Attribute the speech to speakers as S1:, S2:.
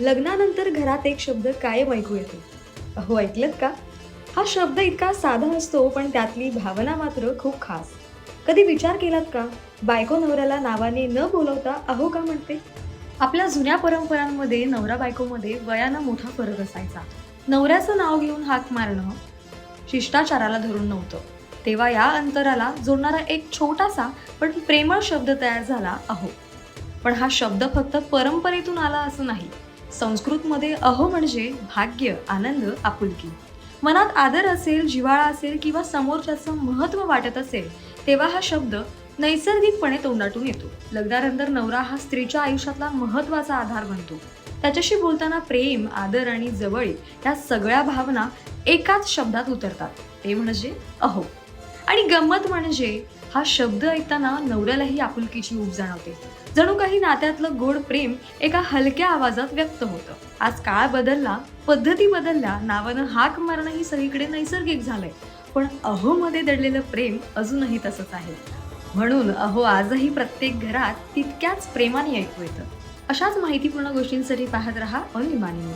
S1: लग्नानंतर घरात एक शब्द कायम ऐकू येतो. अहो ऐकलत का? हा शब्द इतका साधा असतो पण त्यातली भावना मात्र खूप खास. कधी विचार केलात का? बायको नवऱ्याला नावाने न बोलवता अहो का म्हणते? आपल्या जुन्या परंपरांमध्ये नवरा बायकोमध्ये वयानं मोठा फरक असायचा. नवऱ्याचं नाव घेऊन हाक मारणं शिष्टाचाराला धरून नव्हतं. तेव्हा या अंतराला जोडणारा एक छोटासा पण प्रेमळ शब्द तयार झाला अहो. पण हा शब्द फक्त परंपरेतून आला असं नाही. संस्कृतमध्ये अहो म्हणजे भाग्य आनंद आपुलकी. मनात आदर असेल जिव्हाळा असेल किंवा समोरच्याचं महत्त्व वाटत असेल तेव्हा हा शब्द नैसर्गिकपणे तोंडातून येतो. लग्नानंतर नवरा हा स्त्रीच्या आयुष्यातला महत्त्वाचा आधार बनतो. त्याच्याशी बोलताना प्रेम आदर आणि जवळीक या सगळ्या भावना एकाच शब्दात उतरतात. ते म्हणजे अहो. आणि गंमत म्हणजे हा शब्द ऐकताना नवऱ्यालाही आपुलकीची ऊब जाणवते. जणू काही नात्यातलं गोड प्रेम एका हलक्या आवाजात व्यक्त होतं. आज काळ बदलला पद्धती बदलल्या नावानं हाक मारणंही सगळीकडे नैसर्गिक झालंय. पण अहोमध्ये दडलेलं प्रेम अजूनही तसंच आहे. म्हणून अहो आजही प्रत्येक घरात तितक्याच प्रेमाने ऐकू येतं. अशाच माहितीपूर्ण गोष्टींसाठी पाहत रहा अनिमानी